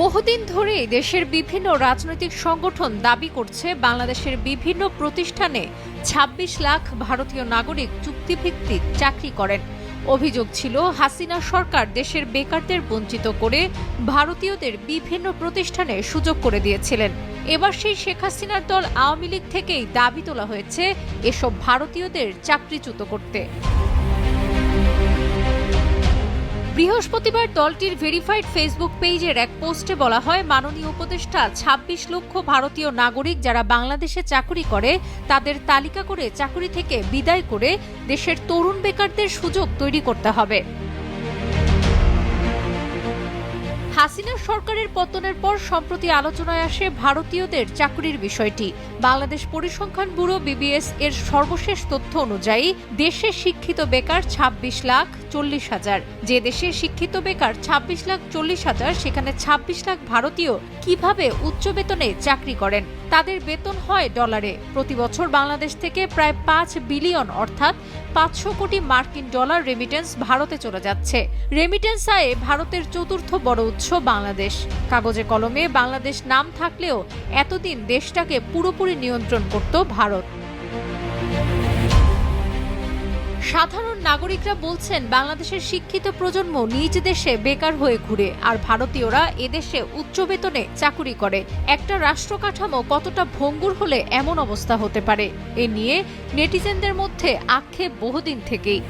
বহুদিন ধরেই দেশের বিভিন্ন রাজনৈতিক সংগঠন দাবি করছে বাংলাদেশের বিভিন্ন প্রতিষ্ঠানে ২৬ লাখ ভারতীয় নাগরিক চুক্তিভিত্তিক চাকরি করেন। অভিযোগ ছিল, হাসিনা সরকার দেশের বেকারদের বঞ্চিত করে ভারতীয়দের বিভিন্ন প্রতিষ্ঠানে সুযোগ করে দিয়েছিলেন। এবার সেই শেখ হাসিনার দল আওয়ামী লীগ থেকেই দাবি তোলা হয়েছে, এসব ভারতীয়দের চাকরিচ্যুত করতে। বৃহস্পতিবার দলটির ভেরিফাইড ফেসবুক পেজের এক পোস্টে বলা হয়, মাননীয় উপদেষ্টা ২৬ লক্ষ ভারতীয় নাগরিক যারা বাংলাদেশে চাকরি করে, তাদের তালিকা করে চাকরি থেকে বিদায় করে দেশের তরুণ বেকারদের সুযোগ তৈরি করতে হবে। হাসিনা সরকারের পতনের পর সম্প্রতি আলোচনায় আসে ভারতীয়দের চাকরির বিষয়টি। বাংলাদেশ পরিসংখ্যান ব্যুরো বিবিএস এর সর্বশেষ তথ্য অনুযায়ী, দেশে শিক্ষিত বেকার ২৬ লাখ চল্লিশ হাজার। যে দেশে শিক্ষিত বেকার ২৬ লাখ চল্লিশ হাজার, সেখানে ২৬ লাখ ভারতীয় কীভাবে উচ্চ বেতনে চাকরি করেন? তাদের বেতন হয় ডলারে। প্রতি বছর বাংলাদেশ থেকে প্রায় পাঁচ বিলিয়ন, অর্থাৎ পাঁচশো কোটি মার্কিন ডলার রেমিটেন্স ভারতে চলে যাচ্ছে। রেমিটেন্স আয়ে ভারতের চতুর্থ বড় উৎস বাংলাদেশ। কাগজে কলমে বাংলাদেশ নাম থাকলেও এতদিন দেশটাকে পুরোপুরি নিয়ন্ত্রণ করত ভারত। সাধারণ নাগরিকরা বলছেন, বাংলাদেশের শিক্ষিত প্রজন্ম নিজ দেশে বেকার হয়ে ঘুরে, আর ভারতীয়রা এদেশে উচ্চ বেতনে চাকুরি করে। একটা রাষ্ট্র কাঠামো কতটা ভঙ্গুর হলে এমন অবস্থা হতে পারে? এ নিয়ে নেটিজেনদের মধ্যে আক্ষেপ বহুদিন থেকেই।